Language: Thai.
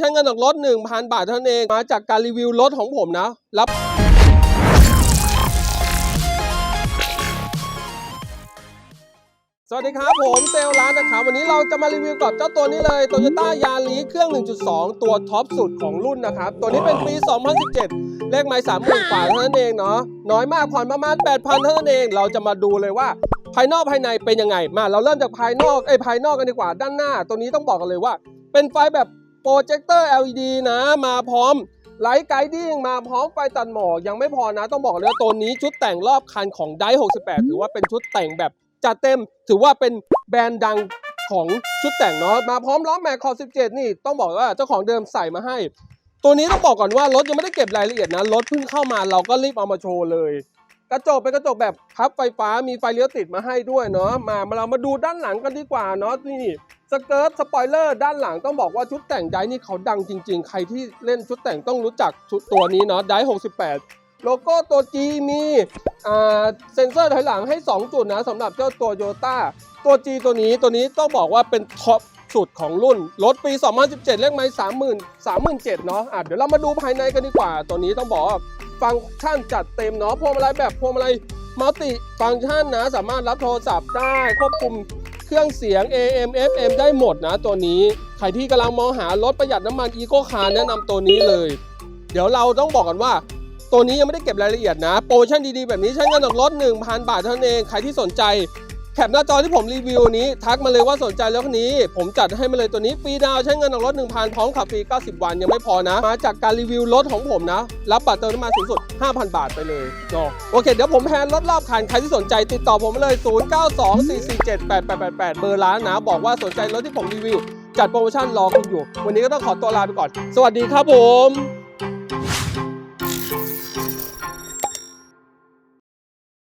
ใช้เงินออกรถ 1,000 บาทเท่านั้นเอง มาจากการรีวิวรถของผมนะ รับ สวัสดีครับผมเซลลร้านนะครับ วันนี้เราจะมารีวิวกับเจ้าตัวนี้เลย Toyota Yaris เครื่อง 1.2 ตัวท็อปสุดของรุ่นนะครับ ตัวนี้เป็นปี 2017 เลขไม้30,000กว่าเท่านั้นเองเนาะ น้อยมากผ่อนประมาณ 8,000 เท่านั้นเอง เราจะมาดูเลยว่าภายนอกภายในเป็นยังไง มาเราเริ่มจากภายนอก เอ้ยภายนอกกันดีกว่า ด้านหน้า ตัวนี้ต้องบอกกันเลยว่า เป็นไฟแบบ โปรเจคเตอร์ LED นะมาพร้อมไลท์ไกดิ้งมาพร้อมไฟตัดหมอกยังไม่พอนะ ต้องบอกเลยว่าตัวนี้ชุดแต่งรอบคันของได68 ถือว่าเป็นชุดแต่งแบบจัดเต็ม ถือว่าเป็นแบรนด์ดังของชุดแต่งเนาะมาพร้อมล้อแม็กคอ17 นี่ต้องบอกว่าเจ้าของเดิมใส่มาให้ ตัวนี้ต้องบอกก่อนว่ารถยังไม่ได้เก็บรายละเอียดนะรถเพิ่งเข้ามาเราก็รีบเอามาโชว์เลย กระจกเป็นกระจกแบบพับไฟฟ้ามีไฟเลี้ยวติดมาให้ด้วยเนาะมามาเรามาดูด้านหลังกันดีกว่าเนาะนี่ สเกิร์ตสปอยเลอร์ด้านหลังต้องบอกว่าชุดแต่งไดนี่เขาดังจริง ๆ ใครที่เล่นชุดแต่งต้องรู้จักชุดตัวนี้เนาะได68 โลโก้ตัว G มีอ่าเซนเซอร์ถอยหลังให้ 2 จุดนะสำหรับเจ้าตัวโยต้าตัว G ตัวนี้ตัวนี้ต้องบอกว่าเป็นท็อปสุดของรุ่นรถปี 2017 เลขไม้30,000 37,000เนาะอะเดี๋ยวเรามาดูภายในกันดีกว่า ตัวนี้ต้องบอกฟังก์ชันจัดเต็มเนาะพวงมาลัยแบบพวงมาลัยมัลติฟังก์ชันนะสามารถรับโทรศัพท์ได้ควบคุม เครื่องเสียง AM FM ได้หมดนะตัวนี้ ใครที่กำลังมองหารถประหยัดน้ำมันอีโคคาร์แนะนำตัวนี้เลย เดี๋ยวเราต้องบอกกันว่า ตัวนี้ยังไม่ได้เก็บรายละเอียดนะ โปรโมชั่นดีๆ แบบนี้ใช้เงินออกรถ 1,000 บาทเท่านั้นเอง ใครที่สนใจ แคปหน้าจอที่ผมรีวิวนี้ ทักมาเลยว่าสนใจรถคันนี้ ผมจัดให้มาเลยตัวนี้ฟรีดาวใช้เงินออกรถ 1,000 พร้อมขับฟรี 90 วันยังไม่พอนะ มาจากการรีวิวรถของผมนะ รับบัตรเติมน้ำมันสูงสุด 5,000 บาทไปเลยเนาะโอเค เดี๋ยวผมแพนรถรอบคันใครที่สนใจติดต่อผมมาเลย 0924478888 เบอร์ร้านนะ บอกว่าสนใจรถที่ผมรีวิว จัดโปรโมชั่นรอคุณอยู่ วันนี้ก็ต้องขอตัวลาไปก่อน สวัสดีครับผม